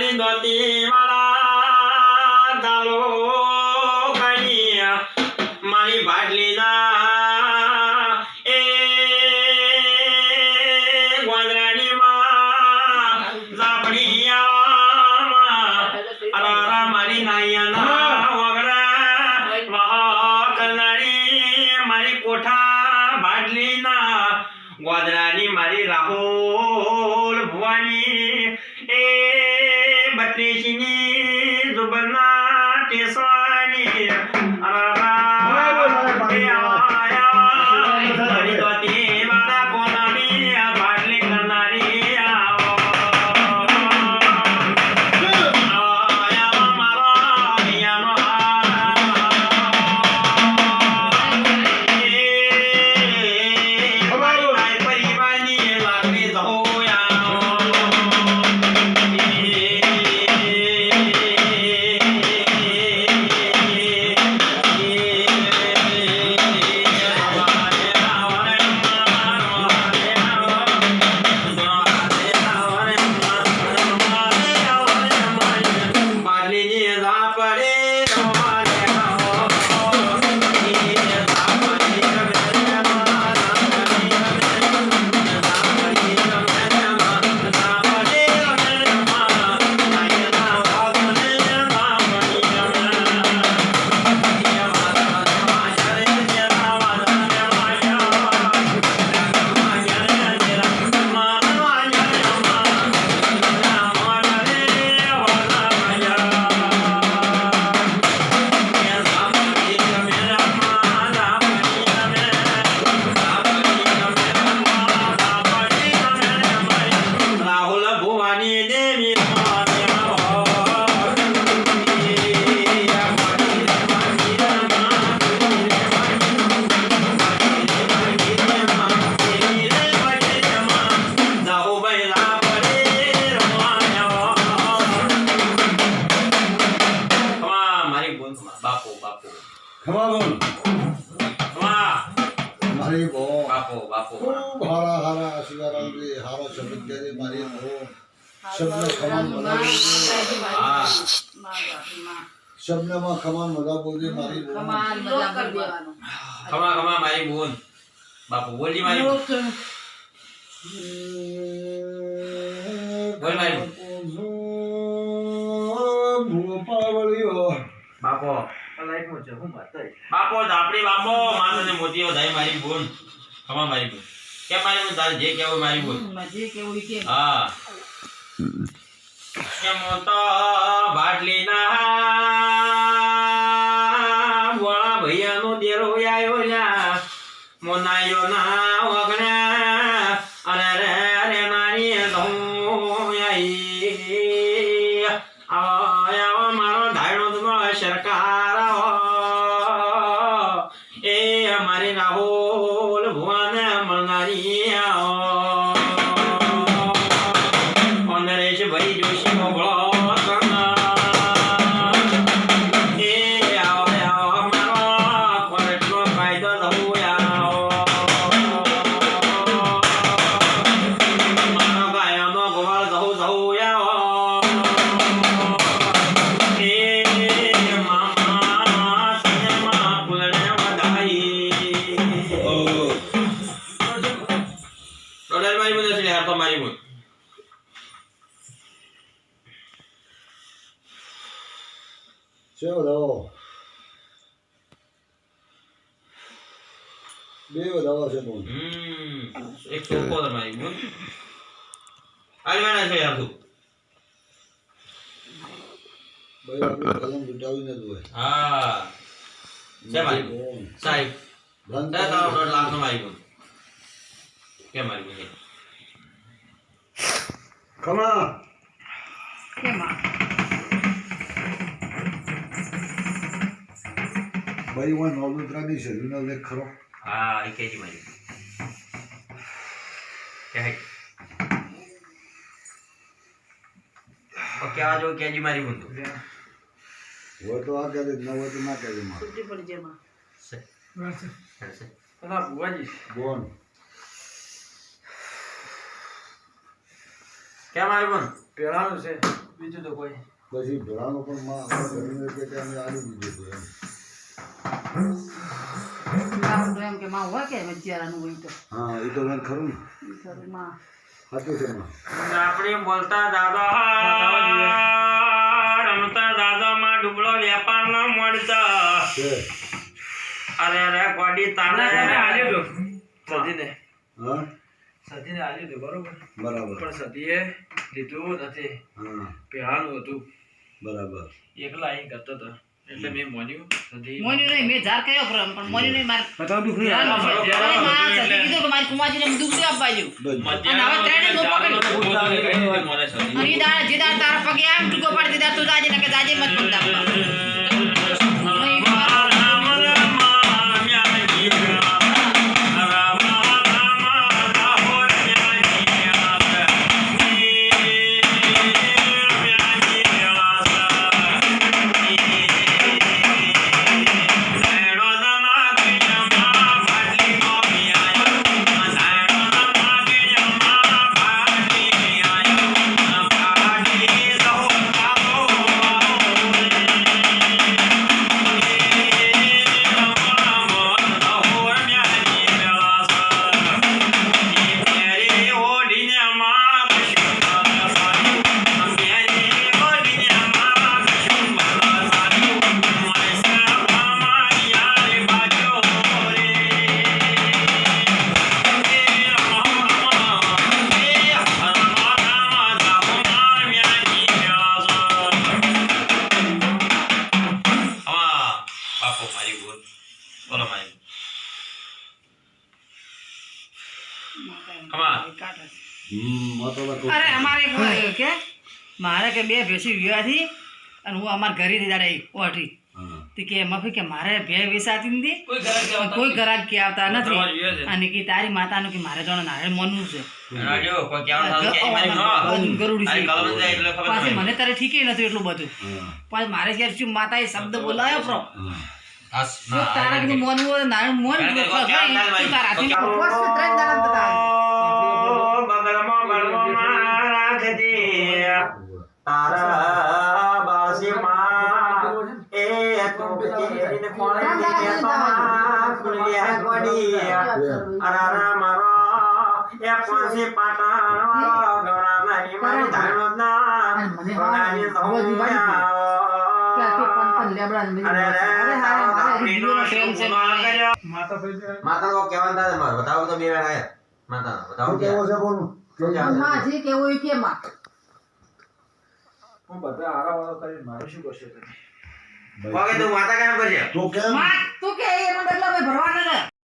મારી દોતી पेशनी जुबना के सानी ખમા બોલ મારી બહુ બાપો બાપો ખૂબ હારા હારા આશીર્વાદ આપજે હારો શબ્દ કહેજે મારી બહુ શબ્દ ખમાન મજા શબ્દમાં ખમાન મજા બોલજે મારી બહુ ખમા ખમા મારી બોલ બાપુ બોલજી મારી બોલ. બોલ મારી. ભૂપાવળીઓ બાપો. બાપો ધાપડી બાપો. માથે મોતીઓ થાય મારી બોલ ખમા મારી બોલ કે મારી બોન તારે જે કેવો મારી બોલ હા. કેમ તો ભાટલીના બોળા તો ચલો બે વધાવા છે બોલ હમ એક સોપો તમારી બોલ આલવાના છે યાર તું ભાઈ આપણે કલમ લૂંટાવીને જ હોય હા છે મારી. સાહેબ ધંધા તારો દોઢ લાખ નો મારી બોલ કે મારી બોલ ખમા ભાઈ હું નવદોત્રાની શરીરનો લેખ ખરો હા એ કેજી મારી કે હે ઓકે આ જો કેજી મારી બંધુ વો તો આ કે ન હોય તો ના કહેજે બુવાજી બોન. કે મારી બોલ પેલાનું છે બીજું તો કોઈ. પછી ભેળાનો પણ માં કે કે અમે આલી દીધું હતું આપણું એમ કે માં હોય કે વચ્ચેરાનું હોય તો. હા એ તો મને ખરું ને. ખરું માં. સાચું છે માં. આપણે બોલતા દાદા રમતા દાદા માં ડુબળો વેપાર ન મળતા. અરે અરે ગોડી તાને સતીને હા? સતીને આલ્યું હતું બરોબર. બરાબર. પણ સદીએ લીધું નથી. હા. પેલાનું હતું. બરાબર. એકલા અહીં કરતો હતો. એટલે મેં મોન્યું મોન્યું નહીં મેં ઝાર કયો પ્રેમ પણ મોન્યું નહીં મારે બતાવ દુખરી અરે મારે કીધું કે મારી કુમારજીને દુખરી આપવા જેવું. બસ. અને હવે ત્રણે ગોપો કરી અને દાડા જે દાડા તારા પગે આમ ટૂંકો પાડી દીધા તું જાજે ને કે જાજે મત મત આપવા અરે અમારે કે મારે કે બે ભેંસી વિવાહથી અને હું અમારા ઘરે થી દાડા ઓઠી તે કે એમાં કે મારે ભે વેસાતી નથી કોઈ ઘરાક કે આવતા કોઈ ગ્રાહક કે આવતા નથી. અને કે તારી માતાનું કે મારે જોડે નારાયણ મનવું છે. પાછી મને તારે ઠીક નથી એટલું બધું. પાછી મારે ક્યારે શું એ શબ્દ બોલાયો પ્રો. તારા કીધું નારાયણ મોન તારા. તારા? માતા છે બોલું શું કહેવાનું છે? માં જે કેવું કે માં હું બધા હારા વાળો કરીને મારે શું કરશો તમે? કોકે તો માતા કામ કરશે તો કેમ તું કે એનો ડગલો ભાઈ ભરવાનો ને.